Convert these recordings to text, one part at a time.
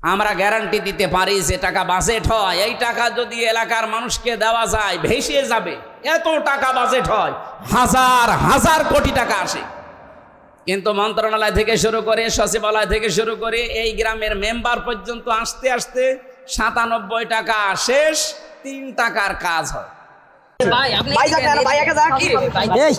আমরা গ্যারান্টি দিতে পারি যে টাকা বাজেট হয়। এই টাকা যদি এলাকার মানুষকে দেওয়া যায়, ভেসে যাবে। এত টাকা বাজেট হয়, হাজার হাজার কোটি টাকা আসে। কিন্তু মন্ত্রণালয় থেকে শুরু করে, সচিবালয় থেকে শুরু করে, এই গ্রামের মেম্বার পর্যন্ত আসতে আসতে সাতানব্বই টাকা শেষ, তিন টাকার কাজ হয়। এই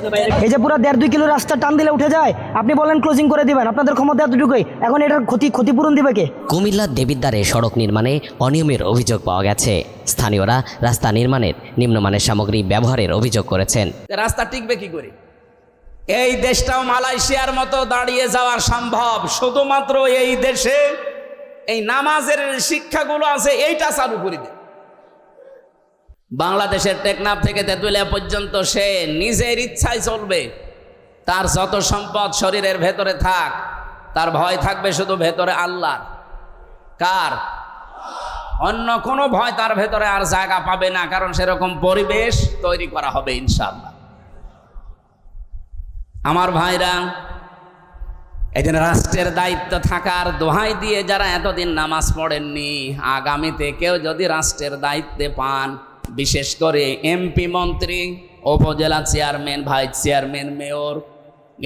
এই যে পুরো দেড় দুই কিলো রাস্তা টান দিলে উঠে যায় আপনি বলেন ক্লোজিং করে দিবেন আপনাদের ক্ষমতা এতটুকুই এখন এটার ক্ষতি ক্ষতিপূরণ দিবে কে? কুমিল্লার দেবিদ্বারে সড়ক নির্মাণে অনিয়মের অভিযোগ পাওয়া গেছে। স্থানীয়রা রাস্তা নির্মাণের নিম্নমানের সামগ্রী ব্যবহারের অভিযোগ করেছেন। রাস্তা টিকবে কি করে? এই দেশটাও মালয়েশিয়ার মতো দাঁড়িয়ে যাওয়া সম্ভব। শুধুমাত্র এই দেশে এই নামাজের শিক্ষাগুলো আছে এইটা চালু করে দেয় বাংলাদেশের টেকনাফ থেকে তেঁতুলিয়া পর্যন্ত সে নিজের ইচ্ছায় চলবে। তার যত সম্পদ শরীরের ভেতরে থাক, তার ভয় থাকবে শুধু ভেতরে আল্লাহ কার? অন্য কোনো ভয় তার ভেতরে আর জায়গা পাবে না, কারণ সেরকম পরিবেশ তৈরি করা হবে ইনশাল্লাহ আমার ভাইরা, এই জন্য রাষ্ট্রের দায়িত্ব থাকার দোহাই দিয়ে যারা এতদিন নামাজ পড়েননি, আগামীতে কেউ যদি রাষ্ট্রের দায়িত্বে পান বিশেষ করে এমপি মন্ত্রী, উপজেলা চেয়ারম্যান ভাইস চেয়ারম্যান মেয়র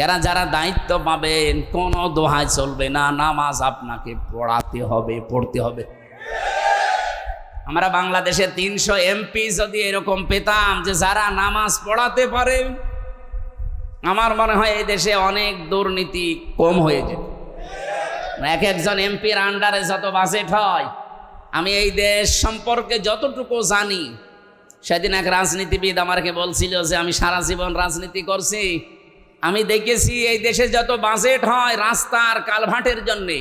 এরা যারা দায়িত্ব পাবেন, কোনো দোহাই চলবে না, নামাজ আপনাকে পড়াতে হবে, পড়তে হবে। আমরা বাংলাদেশে তিনশো এমপি যদি এরকম পেতাম যে যারা নামাজ পড়াতে পারে, আমার মনে হয় এই দেশে অনেক দুর্নীতি কম হয়ে যেত। এক একজন এমপির আন্ডারে যত বাজেট হয়, আমি এই দেশ সম্পর্কে যতটুকু জানি সেদিন এক রাজনীতিবিদ আমাকে বলছিল যে, আমি সারা জীবন রাজনীতি করছি। আমি দেখেছি এই দেশে যত বাজেট হয় রাস্তার কালভাটের জন্যে,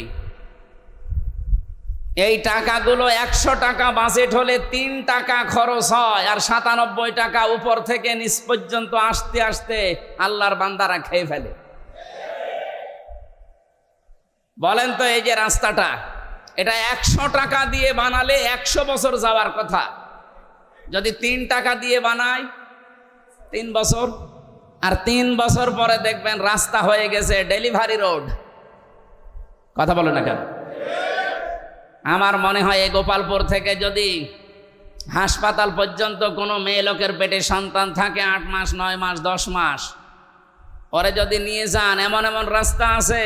এই টাকাগুলো একশো টাকা বাজেট হলে তিন টাকা খরচ হয় আর সাতানব্বই টাকা উপর থেকে নিচ পর্যন্ত আসতে আসতে আল্লাহর বান্দারা খেয়ে ফেলে। বলেন তো এই যে রাস্তাটা, এটা একশো টাকা দিয়ে বানালে একশো বছর যাওয়ার কথা। যদি তিন টাকা দিয়ে বানায় তিন বছর, আর তিন বছর পরে দেখবেন রাস্তা হয়ে গেছে ডেলিভারি রোড। কথা বলো না কেন? আমার মনে হয় এই গোপালপুর থেকে যদি হাসপাতাল পর্যন্ত কোনো মেয়ে লোকের পেটে সন্তান থাকে আট মাস, নয় মাস, দশ মাস পরে যদি নিয়ে যান, এমন এমন রাস্তা আছে,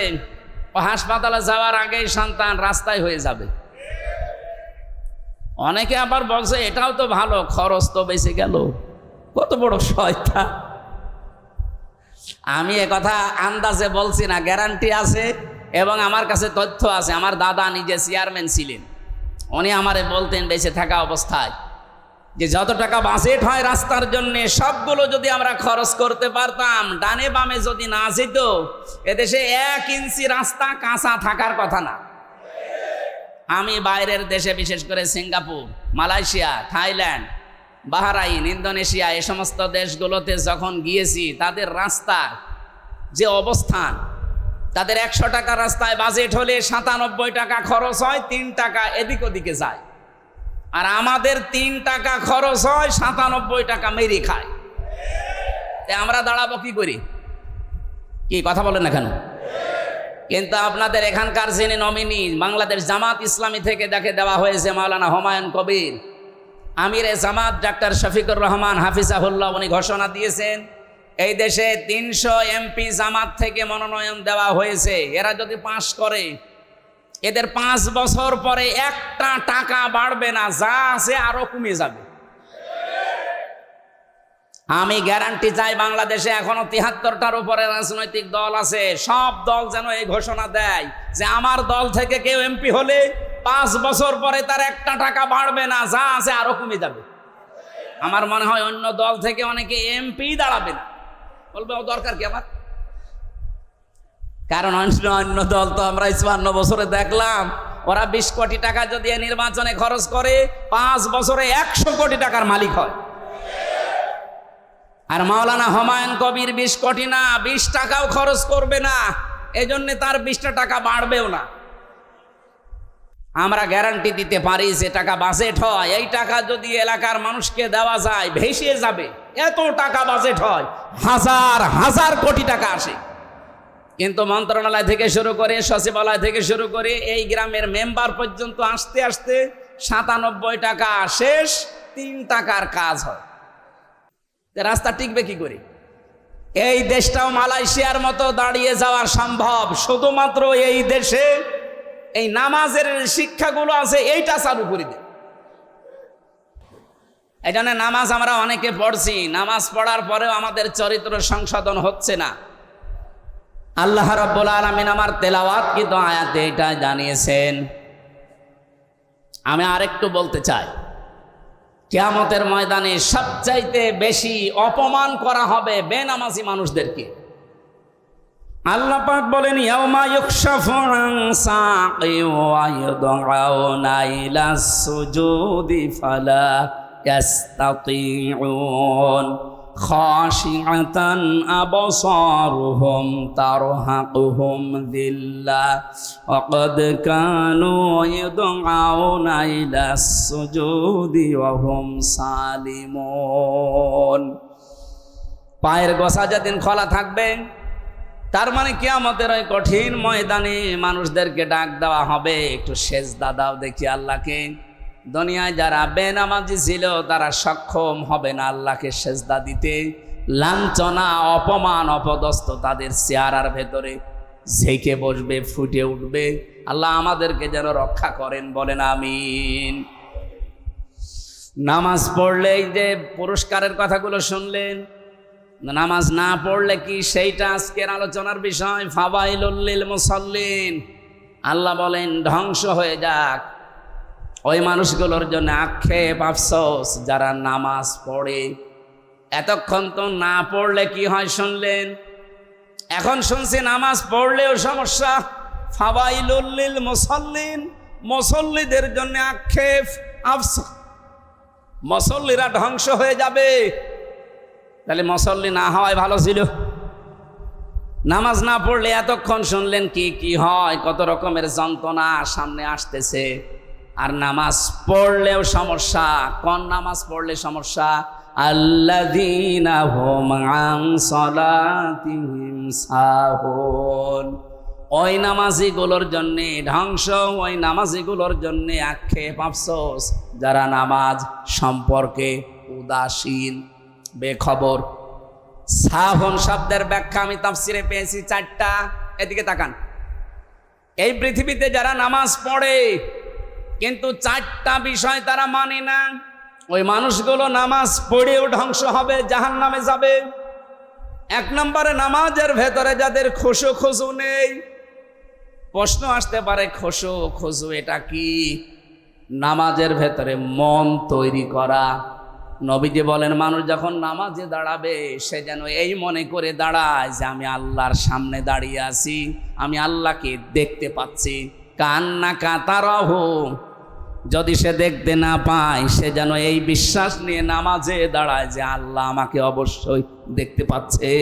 ও হাসপাতালে যাওয়ার আগেই সন্তান রাস্তায় হয়ে যাবে। অনেকে আবার বলছে, এটাও তো ভালো, খরচ তো বেঁচে গেল। কত বড় শয়তা আমি কথা আন্দাজে বলছি না, গ্যারান্টি আছে এবং আমার কাছে তথ্য আছে। আমার দাদা নিজে চেয়ারম্যান ছিলেন। উনি আমারে বলতেন, বেঁচে থাকা অবস্থায়। যে যত টাকা বাজেট হয় রাস্তার জন্য, সবগুলো যদি আমরা খরচ করতে পারতাম, ডানে বামে যদি না যেত, এদেশে এক ইঞ্চি রাস্তা কাঁচা থাকার কথা না। আমি বাইরের দেশে বিশেষ করে Singapore, Malaysia, Thailand, Bahrain, Indonesia এ সমস্ত দেশগুলোতে যখন গিয়েছি, তাদের রাস্তার যে অবস্থান, তাদের একশো টাকা রাস্তায় বাজেট হলে সাতানব্বই টাকা খরচ হয়, তিন টাকা এদিক ওদিকে যায়। আর আমাদের তিন টাকা খরচ হয়, সাতানব্বই টাকা মেরে খায়। আমরা দাঁড়াবো কি করি? কি কথা বলেন না কেন? কিন্তু আপনাদের এখানকার যিনি নমিনি, বাংলাদেশ জামাত ইসলামী থেকে দেখে দেওয়া হয়েছে মাওলানা হুমায়ুন কবির। আমিরে জামাত ডাক্তার শফিকুর রহমান হাফিজাহুল্লাহ, উনি ঘোষণা দিয়েছেন, এই দেশে তিনশো এমপি জামাত থেকে মনোনয়ন দেওয়া হয়েছে। এরা যদি পাশ করে, এদের পাঁচ বছর পরে একটা টাকা বাড়বে না, যা আছে আরও কমে যাবে। আমি গ্যারান্টি চাই বাংলাদেশে এখনও তিহাত্তরটার উপরে রাজনৈতিক দল আছে। সব দল যেন এই ঘোষণা দেয় যে আমার দল থেকে কেউ এমপি হলে পাঁচ বছর পরে তার একটা টাকা বাড়বে না, যা আছে আরও কমে যাবে। আমার মনে হয় অন্য দল থেকে অনেকে এমপি দাঁড়াবে না। বলবে, ও দরকার কি আমার কারণ অন্য অন্য দল তো আমরা চুয়ান্ন বছরে দেখলাম, ওরা বিশ কোটি টাকা যদি নির্বাচনে খরচ করে, পাঁচ বছরে একশো কোটি টাকার মালিক হয়। আর মাওলানা হুমায়ুন কবির বিশ কোটি না, বিশ টাকাও খরচ করবে না। এজন্য তার বিশটা টাকা বাড়বেও না। আমরা গ্যারান্টি দিতে পারি যে টাকা বাজেট হয়। এই টাকা যদি এলাকার মানুষকে দেওয়া যায়, ভেসে যাবে। এত টাকা বাজেট হয়। হাজার হাজার কোটি টাকা আসে। কিন্তু মন্ত্রণালয় থেকে শুরু করে, সচিবালয় থেকে শুরু করে, এই গ্রামের মেম্বার পর্যন্ত আসতে আসতে সাতানব্বই টাকা শেষ, তিন টাকার কাজ হয়। রাস্তা টিকবে কি করে? এই দেশটাও মালয়েশিয়ার মতো দাঁড়িয়ে যাওয়া সম্ভব। শুধুমাত্র এই দেশে এই নামাজের শিক্ষাগুলো আছে, এইটা চালু করে দেয় এই জন্য নামাজ আমরা অনেকে পড়ছি, নামাজ পড়ার পরেও আমাদের চরিত্র সংশোধন হচ্ছে না। আল্লাহ রব্বুল আলমিন আমার তেলাওয়াত কিন্তু আয়াতে এটা জানিয়েছেন। আমি আরেকটু বলতে চাই কেয়ামতের ময়দানে সবচাইতে বেশি অপমান করা হবে বেনামাজি মানুষদেরকে। আল্লাহ পাক বলেন, ইয়াউমা সুজুদি ফালা খাশিআতান আবসারুহুম তারহাকুহুম দিল্লা। ওয়া কদ কানু ইউদআউনা ইলা সুজুদি ওয়া হুম সালিমুন। পায়ের গোসা যেদিন খোলা থাকবে, তার মানে কিয়ামতের ওই কঠিন ময়দানে মানুষদেরকে ডাক দেওয়া হবে, একটু শেষ দাদাও দেখি আল্লাহকে। দুনিয়ায় যারা বেনামাজি ছিল, তারা সক্ষম হবে না আল্লাহকে সেজদা দিতে। লাঞ্ছনা, অপমান, অপদস্থ তাদের চেহারার ভেতরে ঝেঁকে বসবে, ফুটে উঠবে। আল্লাহ আমাদেরকে যেন রক্ষা করেন, বলেন আমিন। নামাজ পড়লেই যে পুরস্কারের কথাগুলো শুনলেন, নামাজ না পড়লে কি সেইটা আজকের আলোচনার বিষয়? ফাবাইলুল্লিল মুসল্লিন। আল্লাহ বলেন, ধ্বংস হয়ে যাক। ওই মানুষগুলোর জন্য আক্ষেপ আফসোস, যারা নামাজ পড়ে। এতক্ষণ তো না পড়লে কি হয় শুনলেন? এখন শুনছি নামাজ পড়লেও সমস্যা। ফাবাইলুল্লিল মুসল্লিন, মুসল্লিদের জন্য আক্ষেপ আফসোস। মুসল্লিরা ধ্বংস হয়ে যাবে। তাহলে মুসল্লি না হওয়াই ভালো ছিল। নামাজ না পড়লে এতক্ষণ শুনলেন কি কি হয়? কত রকমের যন্ত্রণা সামনে আসতেছে। আর নামাজ পড়লেও সমস্যা, কোন নামাজ পড়লে সমস্যা? আল্লাযীনা হুম আন সালাতিহিম সাহুন। ওই নামাজিগুলোর জন্যে ধ্বংস, ওই নামাজিগুলোর জন্যে আক্ষেপ আফসোস। যারা নামাজ সম্পর্কে উদাসীন, বেখবর। সাহন শব্দের ব্যাখ্যা আমি তাফসিরে পেয়েছি চারটা। এদিকে তাকান। এই পৃথিবীতে যারা নামাজ পড়ে কিন্তু চারটা বিষয় তারা মানে না। ওই মানুষগুলো নামাজ পড়েও ধ্বংস হবে জাহান নামে যাবে। এক নম্বরে নামাজের ভেতরে যাদের খুশু খুশু নেই, প্রশ্ন আসতে পারে খুশু খুশু এটা কি? নামাজের ভেতরে মন তৈরি করা। নবীজি বলেন, মানুষ যখন নামাজে দাঁড়াবে, সে যেন এই মনে করে দাঁড়ায় যে আমি আল্লাহর সামনে দাঁড়িয়ে আছি, আমি আল্লাহকে দেখতে পাচ্ছি। কান্না কাতারহ যদি সে দেখতে না পায়, সে যেন এই বিশ্বাস নিয়ে নামাজে দাঁড়ায় যে আল্লাহ আমাকে অবশ্যই দেখতে পাচ্ছে।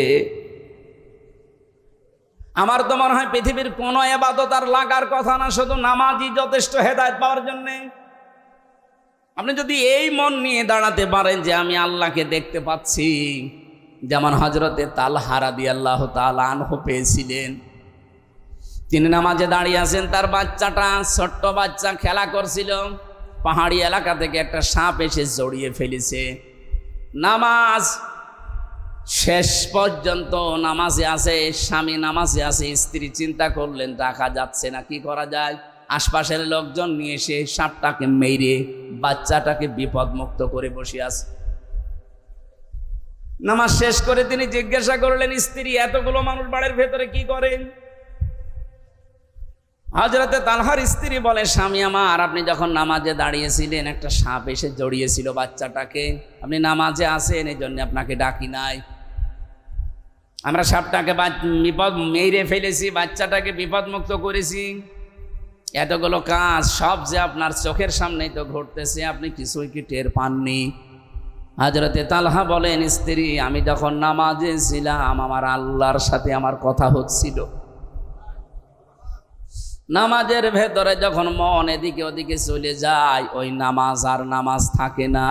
আমার তো মনে হয় পৃথিবীর কোনো এবাদত আর লাগার কথা না, শুধু নামাজই যথেষ্ট হেদায়ত পাওয়ার জন্যে। আপনি যদি এই মন নিয়ে দাঁড়াতে পারেন যে আমি আল্লাহকে দেখতে পাচ্ছি, যেমন হজরতে দিয়ে আল্লাহ তাল আনহ পেয়েছিলেন তিনি নামাজে দাঁড়িয়ে আছেন, তার বাচ্চাটা ছোট্ট বাচ্চা খেলা করছিল। পাহাড়ি এলাকা থেকে একটা সাপ এসে জড়িয়ে ফেলেছে। নামাজ শেষ পর্যন্ত নামাজে আছে, স্বামী নামাজে আছে, স্ত্রী চিন্তা করলেন রাখা যাচ্ছে না, কি করা যায়? আশপাশের লোকজন নিয়ে এসে সাপটাকে মেরে বাচ্চাটাকে বিপদমুক্ত করে বসে আছে। নামাজ শেষ করে তিনি জিজ্ঞাসা করলেন, স্ত্রী, এতগুলো মানুষ বাড়ির ভেতরে কি করেন? হজরতে তালহার স্ত্রী বলে, স্বামী আমার, আপনি যখন নামাজে দাঁড়িয়েছিলেন, একটা সাপ এসে জড়িয়েছিল বাচ্চাটাকে। আপনি নামাজে আসেন এই জন্য আপনাকে ডাকি নাই। আমরা সাপটাকে বিপদ, মেরে ফেলেছি, বাচ্চাটাকে বিপদমুক্ত করেছি। এতগুলো কাজ সব যে আপনার চোখের সামনেই তো ঘটতেছে, আপনি কিছুই কি টের পাননি? হাজরতে তালহা বলেন, স্ত্রী, আমি যখন নামাজে ছিলাম, আমার আল্লাহর সাথে আমার কথা হচ্ছিল। নামাজের ভেতরে যখন মন এদিকে ওদিকে চলে যায়, ওই নামাজ আর নামাজ থাকে না।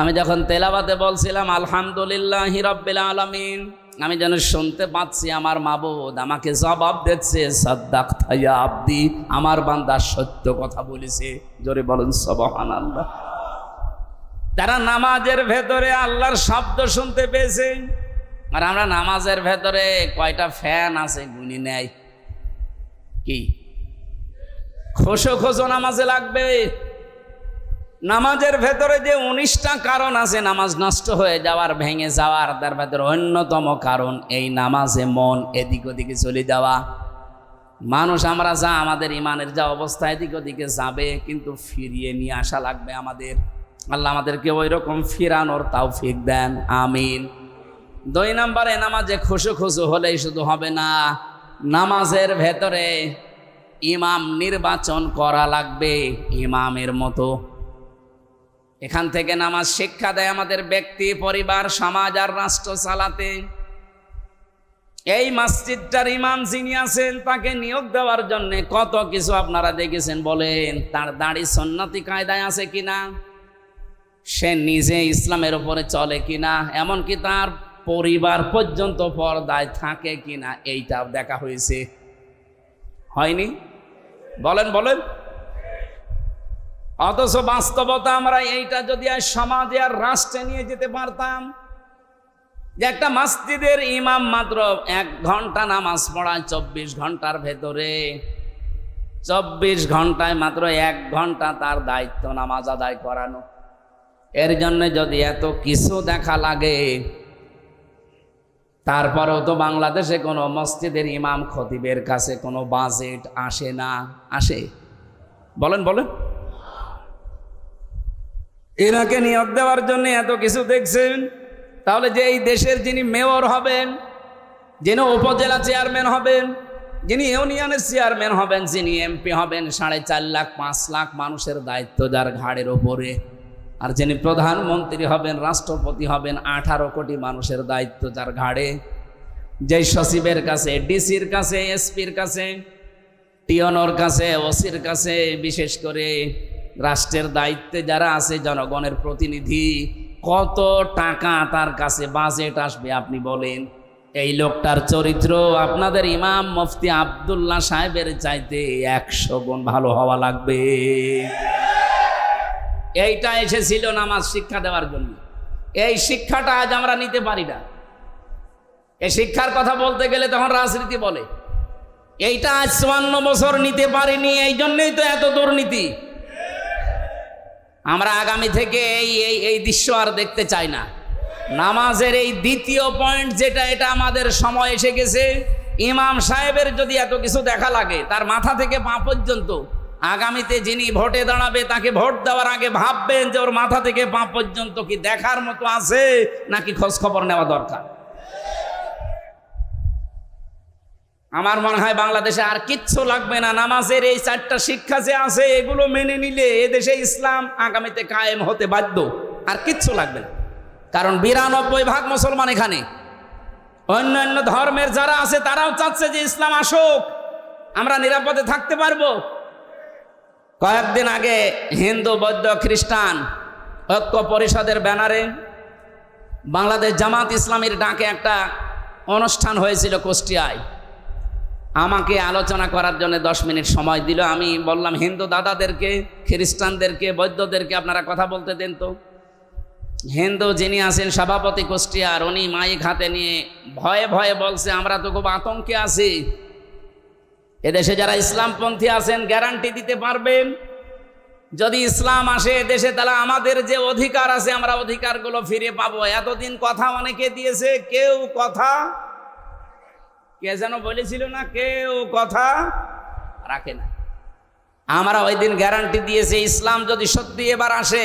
আমি যখন তেলাবাতে বলছিলাম, আলহামদুলিল্লাহ রব্বিল আলমিন আমি যেন শুনতে পাচ্ছি আমার মাবুদ আমাকে জবাব দিচ্ছে, সাদ্দাক থাইয়া আব্দি, আমার বান্দা সত্য কথা বলেছে। জোরে বলুন সবহান আল্লাহ তারা নামাজের ভেতরে আল্লাহর শব্দ শুনতে পেয়েছে, আর আমরা নামাজের ভেতরে কয়টা ফ্যান আছে গুনি নেয়। কি? খোসো খোসো নামাজে লাগবে। নামাজের ভেতরে যে উনিশটা কারণ আছে, নামাজ নষ্ট হয়ে যাওয়ার, ভেঙে যাওয়ার, তার ভেতরে অন্যতম কারণ এই নামাজে মন এদিক ওদিকে চলে যাওয়া। মানুষ আমরা যা, আমাদের ইমানের যা অবস্থা এদিক ওদিকে যাবে, কিন্তু ফিরিয়ে নিয়ে আসা লাগবে আমাদের। আল্লাহ আমাদেরকে ওই রকম ফিরানোর তাও ফিক দেন, আমিন। দুই নম্বরে নামাজে খুশু খুশু হলেই শুধু হবে না নামাজের ভেতরে ইমাম নির্বাচন করা লাগবে ইমামের মতো। এখান থেকে নামাজ শিক্ষা দেয় আমাদের ব্যক্তি, পরিবার, সমাজ আর রাষ্ট্র চালাতে। এই মসজিদটার ইমাম যিনি আছেন, তাকে নিয়োগ দেওয়ার জন্য কত কিছু আপনারা দেখেছেন বলেন? তার দাড়ি সন্ন্যতি কায়দায় আছে কিনা? সে নিজে ইসলামের উপরে চলে কিনা? এমনকি তার পরিবার পর্যন্ত পর্দায় থাকে কিনা এইটাও দেখা হয়েছে। হয়নি? বলেন বলেন। অথচ বাস্তবতা আমরা এইটা যদি আর সমাজে আর রাষ্ট্রে নিয়ে যেতে পারতাম, যে একটা মাস্তিদের ইমাম মাত্র এক ঘণ্টা নামাজ পড়ায় চব্বিশ ঘণ্টার ভেতরে, চব্বিশ ঘন্টায় মাত্র এক ঘণ্টা তার দায়িত্ব নামাজ আদায় করানো। এর জন্য যদি এত কিছু দেখা লাগে তারপরেও তো বাংলাদেশে কোনো মসজিদের ইমাম খতিবের কাছে কোনো বাজেট আসে না, আসে। বলেন বলেন। এনাকে নিয়োগ দেওয়ার জন্য এত কিছু দেখছেন? তাহলে যে এই দেশের যিনি মেয়র হবেন, যিনি উপজেলা চেয়ারম্যান হবেন, যিনি ইউনিয়নের চেয়ারম্যান হবেন, যিনি এমপি হবেন, সাড়ে চার লাখ, পাঁচ লাখ মানুষের দায়িত্ব যার ঘাড়ের ওপরে। আর যিনি প্রধানমন্ত্রী হবেন, রাষ্ট্রপতি হবেন, আঠারো কোটি মানুষের দায়িত্ব যার ঘাড়ে। যেই সচিবের কাছে, ডিসির কাছে, এসপির কাছে, টিওনর কাছে, ওসির কাছে, বিশেষ করে রাষ্ট্রের দায়িত্বে যারা আছে, জনগণের প্রতিনিধি, কত টাকা তার কাছে বাজেট আসবে আপনি বলেন? এই লোকটার চরিত্র আপনাদের ইমাম মুফতি আবদুল্লাহ সাহেবের চাইতে একশো গুণ ভালো হওয়া লাগবে। এইটা এসেছিল নামাজ শিক্ষা দেওয়ার জন্য। এই শিক্ষাটা আজ আমরা নিতে পারি না। এই শিক্ষার কথা বলতে গেলে তখন রাজনীতি বলে। এইটা আজ চুয়ান্ন বছর নিতে পারিনি, এই জন্যই তো এত দুর্নীতি। আমরা আগামী থেকে এই এই এই দৃশ্য আর দেখতে চাই না। নামাজের এই দ্বিতীয় পয়েন্ট যেটা, এটা আমাদের সময় এসে গেছে। ইমাম সাহেবের যদি এত কিছু দেখা লাগে, তার মাথা থেকে পা পর্যন্ত আগামীতে যিনি ভোটে দাঁড়াবে, তাকে ভোট দেওয়ার আগে ভাববেন যে ওর মাথা থেকে পা পর্যন্ত কি দেখার মতো আছে নাকি খোঁজ খবর নেওয়া দরকার? আমার মনে হয় বাংলাদেশে আর কিচ্ছু লাগবে না। নামাজের এই চারটা শিক্ষা যে আছে, এগুলো মেনে নিলে এদেশে ইসলাম আগামীতে কায়েম হতে বাধ্য। আর কিচ্ছু লাগবে না। কারণ বিরানব্বই ভাগ মুসলমান এখানে। অন্যান্য ধর্মের যারা আছে, তারাও চাচ্ছে যে ইসলাম আসুক। আমরা নিরাপদে থাকতে পারব। কয়েকদিন আগে হিন্দু, বৌদ্ধ, খ্রিস্টান ঐক্য পরিষদের ব্যানারে বাংলাদেশ জামাত ইসলামীর ডাকে একটা অনুষ্ঠান হয়েছিল কুষ্টিয়ায়। আমাকে আলোচনা করার জন্য দশ মিনিট সময় দিল। আমি বললাম, হিন্দু দাদাদেরকে, খ্রিস্টানদেরকে, বৌদ্ধদেরকে আপনারা কথা বলতে দেন তো। হিন্দু যিনি আছেন, সভাপতি কুষ্টিয়ার, উনি মাইক হাতে নিয়ে ভয়ে ভয়ে বলছে, আমরা তো খুব আতঙ্কে আছি। এদেশে যারা ইসলামপন্থী আছেন গ্যারান্টি দিতে পারবেন। যদি ইসলাম আসে দেশে তাহলে আমাদের যে অধিকার আছে, আমরা অধিকারগুলো ফিরে পাবো। এতদিন কথা অনেকে দিয়েছে, কেউ কথা, কে যেন বলেছিল না, কেউ কথা রাখে না। আমরা ওই দিন গ্যারান্টি দিয়েছে, ইসলাম যদি সত্যি এবার আসে,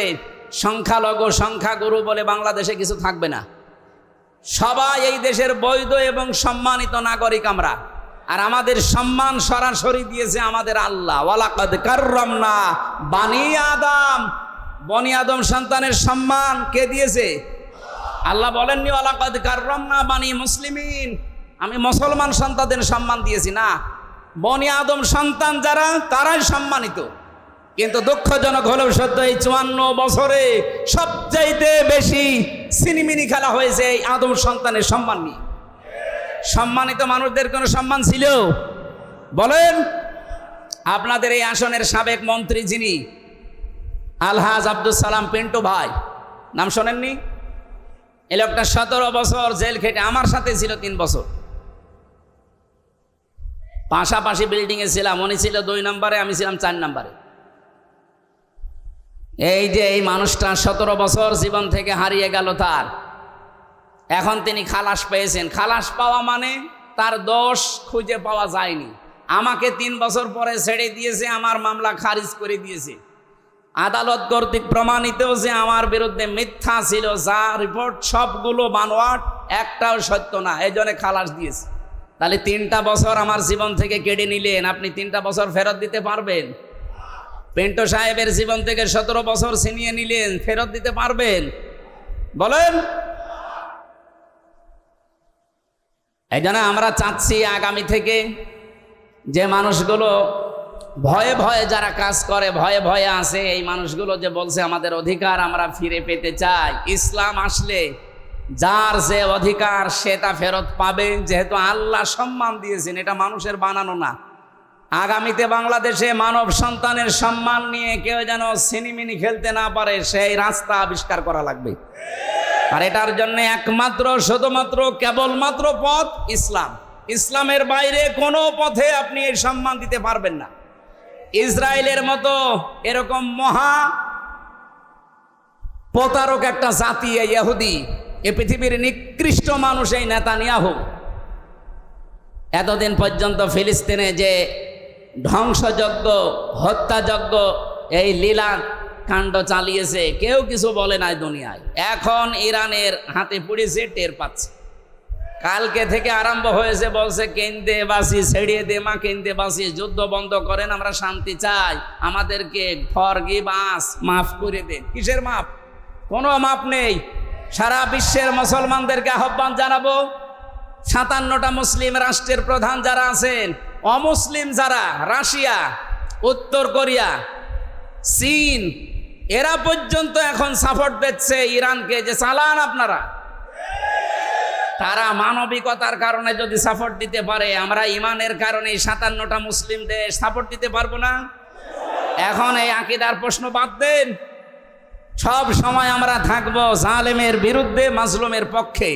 সংখ্যালঘু, সংখ্যাগুরু বলে বাংলাদেশে কিছু থাকবে না। সবাই এই দেশের বৈধ এবং সম্মানিত নাগরিক আমরা। আর আমাদের সম্মান সরাসরি দিয়েছে আমাদের আল্লাহ। ওয়ালাকাদ কাররামনা বানি আদম। বনি আদম সন্তানের সম্মান কে দিয়েছে? আল্লাহ বলেননি, ওয়ালাকাদ কাররামনা বানি মুসলিমিন। আমি মুসলমান সন্তানদের সম্মান দিয়েছি না। বনি আদম সন্তান যারা, তারাই সম্মানিত। কিন্তু দুঃখজনক হলেও সত্য এই চুয়ান্ন বছরে সবচাইতে বেশি সিনিমিনি খেলা হয়েছে এই আদম সন্তানের সম্মান নিয়ে। সম্মানিত মানুষদের কোনো সম্মান ছিল? বলেন, আপনাদের এই আসনের সাবেক মন্ত্রী যিনি, আলহাজ আব্দুল সালাম পিন্টু ভাই। নাম শোনেননি? এই লোকটা সতেরো বছর জেল খেটে আমার সাথে ছিল তিন বছর। পাশাপাশি বিল্ডিংয়ে ছিলাম, উনি ছিল দুই নম্বরে, আমি ছিলাম চার নম্বরে। এই যে এই মানুষটা সতেরো বছর জীবন থেকে হারিয়ে গেল তার। এখন তিনি খালাস পেয়েছেন। খালাস পাওয়া মানে তার দোষ খুঁজে পাওয়া যায়নি। আমাকে তিন বছর পরে ছেড়ে দিয়েছে, আমার মামলা খারিজ করে দিয়েছে। আদালত কর্তৃক প্রমাণিত যে আমার বিরুদ্ধে মিথ্যা ছিল, যা রিপোর্ট সবগুলো বানোয়াট, একটাও সত্য না এই জন্য খালাস দিয়েছে। তাহলে তিনটা বছর আমার জীবন থেকে কেড়ে নিলেন, আপনি তিনটা বছর ফেরত দিতে পারবেন? পেন্টো সাহেবের জীবন থেকে সতেরো বছর ছিনিয়ে নিলেন, ফেরত দিতে পারবেন? বলেন। এই জন্য আমরা চাচ্ছি আগামী থেকে যে মানুষগুলো ভয়ে ভয়ে যারা কাজ করে, ভয়ে ভয়ে আসে এই মানুষগুলো যে বলছে আমাদের অধিকার আমরা ফিরে পেতে চাই। ইসলাম আসলে যার যে অধিকার সে তা ফেরত পাবে, যেহেতু আল্লাহ সম্মান দিয়েছেন, এটা মানুষের বানানো না। আগামীতে বাংলাদেশে মানব সন্তানের সম্মান নিয়ে কেউ যেন সিনিমিনি খেলতে না পারে, সেই রাস্তা আবিষ্কার করা লাগবে। আর এটার জন্য একমাত্র, শুধুমাত্র, কেবলমাত্র পথ ইসলাম। ইসলামের বাইরে কোনো পথে আপনি এই সম্মান দিতে পারবেন না। ইসরায়েলের মতো এরকম মহা প্রতারক একটা জাতি, এই ইহুদি, এ পৃথিবীর নিকৃষ্ট মানুষ এই নেতানিয়াহু। এতদিন পর্যন্ত ফিলিস্তিনে যে ধ্বংসযজ্ঞ, হত্যাযজ্ঞ, এই লীলা কাণ্ড চালিয়েছে, কেউ কিছু বলে নাই দুনিয়ায়। এখন ইরানের হাতে পড়েছে টের পাচ্ছে। কালকে থেকে আরম্ভ হয়েছে, বলছে, কেন্দ্রে বাসি, ছেড়িয়ে দে, মা, কেন্দ্রে বাসি, যুদ্ধ বন্ধ করেন, আমরা শান্তি চাই। আমাদেরকে ফরগিভ আস মাফ করে দেন কিসের মাপ? কোনো মাপ নেই। সারা বিশ্বের মুসলমানদেরকে আহ্বান জানাব, সাতান্নটা মুসলিম রাষ্ট্রের প্রধান যারা আছেন, অমুসলিম যারা, রাশিয়া, উত্তর কোরিয়া, চীন এরা পর্যন্ত এখন সাপোর্ট দিচ্ছে ইরানকে, যে চালান আপনারা। তারা মানবিকতার কারণে যদি সাপোর্ট দিতে পারে, আমরা ইমানের কারণে সাতান্নটা মুসলিম দেশ সাপোর্ট দিতে পারব না। এখন এই আকিদার প্রশ্ন বাদ দেন। সব সময় আমরা থাকব জালেমের বিরুদ্ধে, মাজলুমের পক্ষে।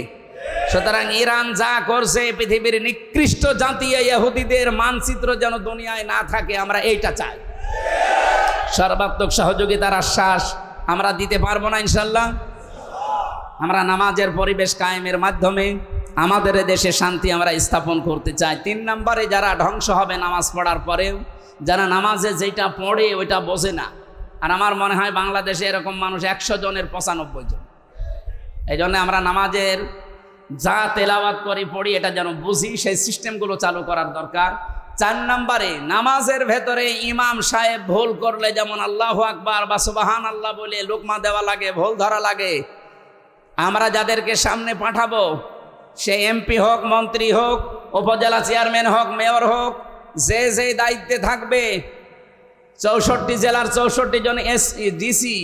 সুতরাং ইরান যা করছে, পৃথিবীর নিকৃষ্ট জাতি, এই ইহুদিদের মানচিত্র যেন দুনিয়ায় না থাকে, আমরা এইটা চাই। সর্বাত্মক সহযোগিতার আশ্বাস আমরা দিতে পারব না ইনশাল্লাহ। আমরা নামাজের পরিবেশ কায়েমের মাধ্যমে আমাদের দেশে শান্তি আমরা স্থাপন করতে চাই। তিন নম্বরে যারা ধ্বংস হবে নামাজ পড়ার পরেও, যারা নামাজে যেটা পড়ে ওইটা বোঝে না। আর আমার মনে হয় বাংলাদেশে এরকম মানুষ একশো জনের পঁচানব্বই জন। এই জন্য আমরা নামাজের যা তেলাওয়াত করি, পড়ি, এটা যেন বুঝি, সেই সিস্টেমগুলো চালু করার দরকার। চার নম্বরে, নামাজের ভেতরে ইমাম সাহেব ভুল করলে যেমন আল্লাহ আকবার বা সুবাহান আল্লাহ বলে লোকমা দেওয়া লাগে, ভুল ধরা লাগে। আমরা যাদেরকে সামনে পাঠাবো, সে এমপি হোক, মন্ত্রী হোক, উপজেলা চেয়ারম্যান হোক, মেয়র হোক, যে যে দায়িত্বে থাকবে, চৌষট্টি জেলার চৌষট্টি জন এস ডিসি,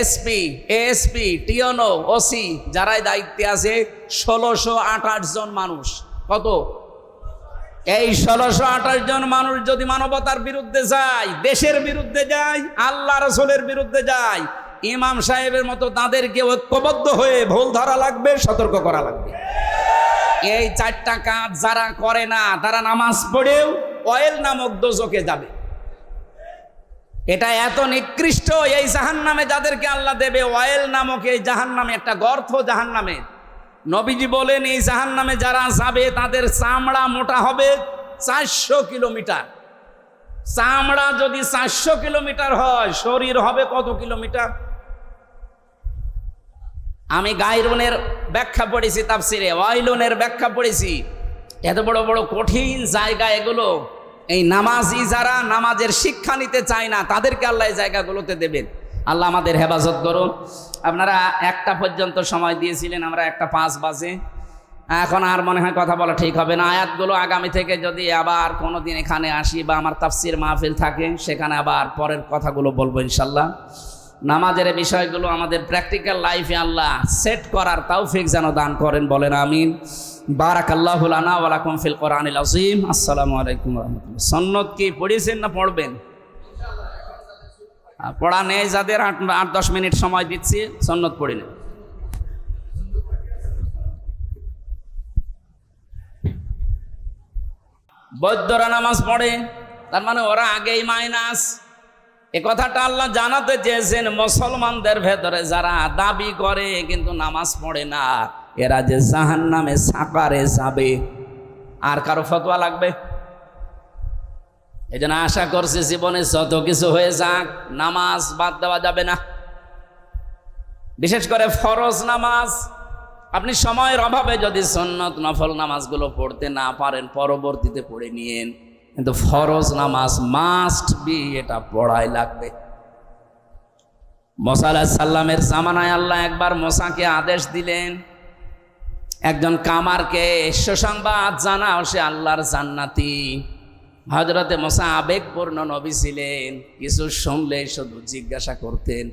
এসপি, এএসপি টিওনো ওসি, যারাই দায়িত্বে আছে, ষোলোশো আঠাশ জন মানুষ। কত? এই ষোলোশো আঠাশ জন মানুষ যদি মানবতার বিরুদ্ধে যায়, দেশের বিরুদ্ধে যায়, আল্লাহ রসুলের বিরুদ্ধে যায়, ইমাম সাহেবের মতো তাদেরকে ঐক্যবদ্ধ হয়ে ভুল ধরা লাগবে, সতর্ক করা লাগবে। এই চারটা কাজ যারা করে না, তারা নামাজ পড়েও অয়েল নামক দোজকে যাবে। এটা এত নিকৃষ্ট, এই জাহান নামে যাদেরকে আল্লাহ দেবে, অয়েল নামক এই জাহান নামে একটা গর্থ জাহান নামে নবীজি বলেন, এই জাহান নামে যারা যাবে, তাদের চামড়া মোটা হবে চারশো কিলোমিটার। চামড়া যদি চারশো কিলোমিটার হয়, শরীর হবে কত কিলোমিটার? আমি গাইরনের ব্যাখ্যা পড়েছি তাফসিরে, ওয়াইলনের ব্যাখ্যা পড়েছি। এত বড় বড় কঠিন জায়গা এগুলো। এই নামাজি যারা নামাজের শিক্ষা নিতে চায় না, তাদেরকে আল্লাহ জায়গাগুলোতে দেবেন। আল্লাহ আমাদের হেফাজত করুন আপনারা একটা পর্যন্ত সময় দিয়েছিলেন, আমরা একটা পাঁচ বাজে। এখন আর মনে হয় কথা বলা ঠিক হবে না। আয়াতগুলো আগামী থেকে যদি আবার কোনো দিন এখানে আসি বা আমার তাফসির মাহফিল থাকে, সেখানে আবার পরের কথাগুলো বলব ইনশাল্লাহ নামাজের বিষয়গুলো আমাদের প্র্যাকটিক্যাল লাইফে আল্লাহ সেট করার তৌফিক যেন দান করেন, বলেন আমিন। বারাক আল্লাহ লানা ওয়ালাকুম ফিল কোরআনিল আজিম আসসালামু আলাইকুম রহমতুল্লাহ। সন্নত কি পড়েছেন না পড়বেন? পড়া নেই যাদের, আট আট, দশ মিনিট সময় দিচ্ছি সন্নত পড়ি নেন বৈদ্যরা নামাজ পড়ে, তার মানে ওরা আগেই মাইনাস। এ কথাটা আল্লাহ জানাতে চেয়েছেন, মুসলমানদের ভেতরে যারা দাবি করে, কিন্তু নামাজ পড়ে না, এরা যে জাহান নামে সাকারে যাবে। আর কারও ফতোয়া লাগবে? এই জন্য আশা করছি জীবনে যত কিছু হয়ে যাক, নামাজ বাদ দেওয়া যাবে না। বিশেষ করে ফরজ নামাজ। আপনি সময়ের অভাবে যদি সন্নত, নফল নামাজগুলো পড়তে না পারেন, পরবর্তীতে পড়ে নিয়েন। কিন্তু ফরজ নামাজ মাস্ট বি এটা পড়াই লাগবে। আলাহ সাল্লামের জামানায় আল্লাহ একবার মোসাকে আদেশ দিলেন, একজন কামারকে সুসংবাদ জানাও সে আল্লাহর জান্নাতি। হজরতে মোসা আবেগপূর্ণ নবী ছিলেন। কিছু শুনলে শুধু জিজ্ঞাসা করতেন,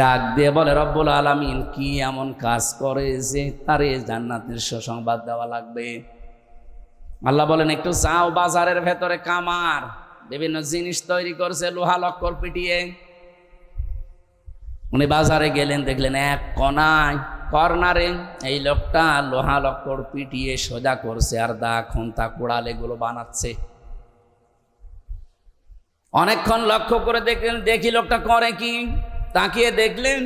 ডাক দিয়ে বলে, রব্বুল আলমিন, কি এমন কাজ করে যে তারে জান্নাতের সুসংবাদ দেওয়া লাগবে? আল্লাহ বলেন, একটু চাও বাজারের ভেতরে কামার বিভিন্ন জিনিস তৈরি করছে, লোহা লক্কর পিটিয়ে। উনি বাজারে গেলেন, দেখলেন এক কনায় কর্নারে এই লোকটা লোহা লক্কর পিটিয়ে সোজা করছে আর দা খুন্তা কুড়াল এগুলো বানাচ্ছে। অনেকক্ষণ লক্ষ্য করে দেখলেন, দেখি লোকটা করে কি? তাকিয়ে দেখলেন,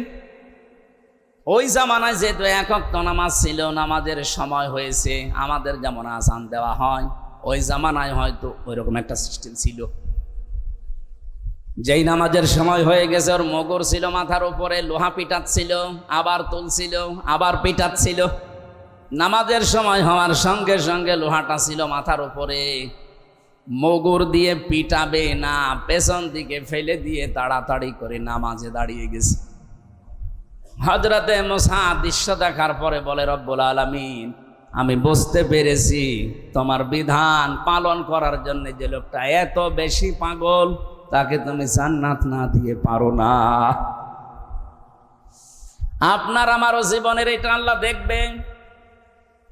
ওই জামানায় যেহেতু একক নামাজ ছিল, নামাজের সময় হয়েছে, আমাদের যেমন আসান দেওয়া হয়, ওই জামানায় হয়তো ওইরকম একটা সিস্টেম ছিল। যেই নামাজের সময় হয়ে গেছে, ওর মগর ছিল মাথার উপরে, লোহা পিটাচ্ছিল, আবার তুলছিল, আবার পিটাচ্ছিল। নামাজের সময় হওয়ার সঙ্গে সঙ্গে লোহাটা ছিল মাথার উপরে। মগুর দিয়ে পিটাবে না, পেছন দিকে ফেলে দিয়ে তাড়াতাড়ি করে নামাজে দাঁড়িয়ে গেছে। হজরতে মোসা দৃশ্য দেখার পরে বলে, রব্বুল আলমিন, আমি বুঝতে পেরেছি তোমার বিধান পালন করার জন্য যে লোকটা এত বেশি পাগল, তাকে তুমি জান্নাত না দিয়ে পারো না। আপনার আমারও জীবনের এটা আল্লাহ দেখবেন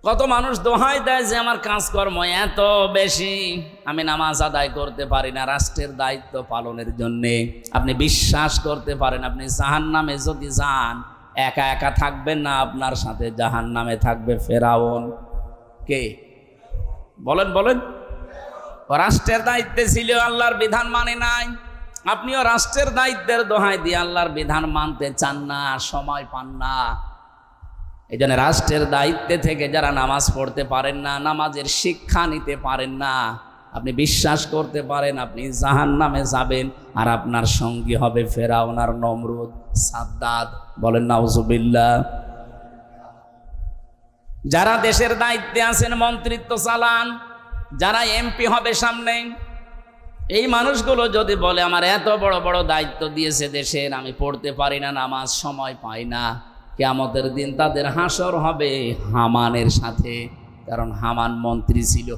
কত মানুষ দোহাই দেয় যে আমার কাজকর্ম এত বেশি। আমি নামাজ আদায় করতে পারি না রাষ্ট্রের দায়িত্ব পালনের জন্যে। আপনি বিশ্বাস করতে পারেন, আপনি জাহান নামে যদি যান, একা একা থাকবেন না, আপনার সাথে জাহান নামে থাকবে ফেরাউন। কে? বলেন বলেন। রাষ্ট্রের দায়িত্বে ছিল, আল্লাহর বিধান মানে নাই। আপনিও রাষ্ট্রের দায়িত্বের দোহাই দিয়ে আল্লাহর বিধান মানতে চান না, সময় পান না। এই জন্য রাষ্ট্রের দায়িত্বে থেকে যারা নামাজ পড়তে পারেন না, নামাজের শিক্ষা নিতে পারেন না, আপনি বিশ্বাস করতে পারেন, আপনি জাহান নামে যাবেন, আর আপনার সঙ্গী হবে ফেরাউন আর নমরুদ, সাদ্দাদ। বলেন নাউজুবিল্লা যারা দেশের দায়িত্বে আছেন, মন্ত্রিত্ব চালান, যারা এমপি হবে সামনে, এই মানুষগুলো যদি বলে, আমার এত বড় বড় দায়িত্ব দিয়েছে দেশের, আমি পড়তে পারি না, নামাজ সময় পাই না। কেয়ামতের দিন তাদের হাসর হবে হামানের সাথে, কারণ হামান মন্ত্রী ছিল।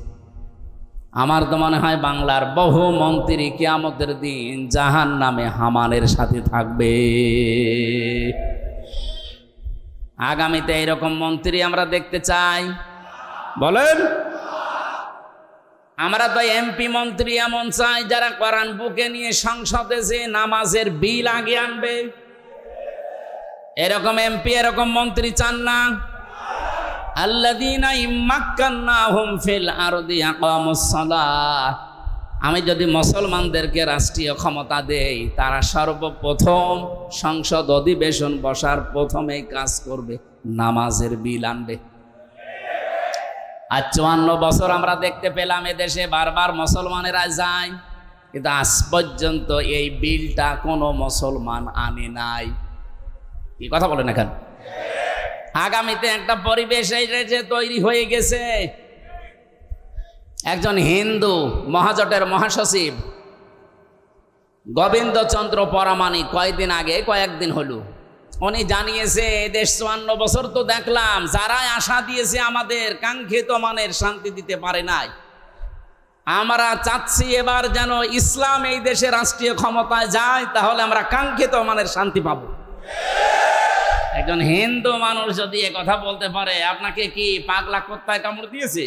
আমার তো মনে হয় বাংলার বহু মন্ত্রী কেয়ামতের দিন জাহান নামে হামানের সাথে থাকবে। আগামীতে এরকম মন্ত্রী আমরা দেখতে চাই। বলেন। আমরা তো এমপি মন্ত্রী এমন চাই যারা কোরআন বুকে নিয়ে সংসদে যে নামাজের বিল আগে আনবে। এরকম এমপি, এরকম মন্ত্রী চান না? আমি যদি মুসলমানদেরকে রাষ্ট্রীয় ক্ষমতা দেই, তারা সর্বপ্রথম সংসদ অধিবেশন বসার প্রথমেই কাজ করবে, নামাজের বিল আনবে। আর চুয়ান্ন বছর আমরা দেখতে পেলাম এদেশে বারবার মুসলমানেরা যায়, কিন্তু আজ পর্যন্ত এই বিলটা কোনো মুসলমান আনে নাই। কি কথা বলেন এখন? আগামীতে একটা পরিবেশ যে তৈরি হয়ে গেছে। একজন হিন্দু মহাজোটের মহাসচিব গোবিন্দচন্দ্র পরামানিক কয়েকদিন আগে, কয়েকদিন হলো। উনি জানিয়েছে দেশ চুয়ান্ন বছর তো দেখলাম, যারাই আশা দিয়েছে আমাদের কাঙ্ক্ষিত মানের শান্তি দিতে পারে নাই। আমরা চাচ্ছি এবার যেন ইসলাম এই দেশে রাষ্ট্রীয় ক্ষমতায় যায়, তাহলে আমরা কাঙ্ক্ষিত মানের শান্তি পাবো। একজন হিন্দু মানুষ যদি এ কথা বলতে পারে, আপনাকে কি পাগলা কোত্তায় কামড় দিয়েছে?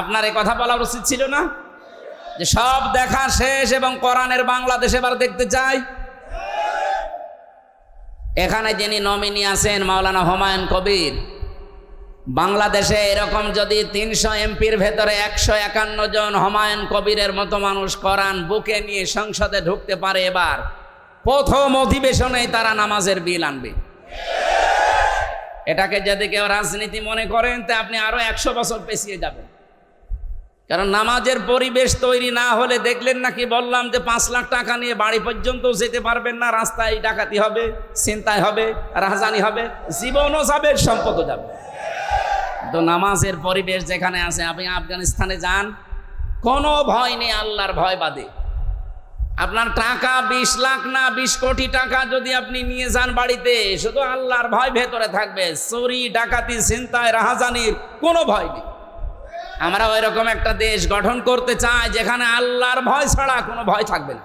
আপনার এ কথা বলা উচিত ছিল না? যে সব দেখা শেষ এবং কোরআনের বাংলাদেশ এবার দেখতে চাই। এখানে যিনি নমিনি আছেন মাওলানা হুমায়ুন কবির, বাংলাদেশে এরকম যদি তিনশো এমপির ভেতরে একশো একান্ন জন হুমায়ুন কবিরের মতো মানুষ কোরআন বুকে নিয়ে সংসদে ঢুকতে পারে এবার প্রথম অধিবেশনেই তারা নামাজের বিল আনবে। এটাকে যদি কেউ রাজনীতি মনে করেন, তা আপনি আরও একশো বছর পেছিয়ে যাবেন। কারণ নামাজের পরিবেশ তৈরি না হলে দেখলেন নাকি বললাম যে পাঁচ লাখ টাকা নিয়ে বাড়ি পর্যন্ত যেতে পারবেন না, রাস্তায় ডাকাতি হবে চিন্তায় হবে, রাজধানী হবে, জীবনও যাবে, সম্পদও যাবে। তো নামাজের পরিবেশ যেখানে আছে, আপনি আফগানিস্তানে যান, কোনো ভয় নেই, আল্লাহর ভয় বাদে। আপনার টাকা বিশ লাখ না বিশ কোটি টাকা যদি আপনি নিয়ে যান বাড়িতে, শুধু আল্লাহর ভয় ভেতরে থাকবে। চুরি, ডাকাতি চিন্তায় রাহাজানির কোনো ভয় নেই। আমরা ওই রকম একটা দেশ গঠন করতে চাই যেখানে আল্লাহর ভয় ছাড়া কোনো ভয় থাকবে না।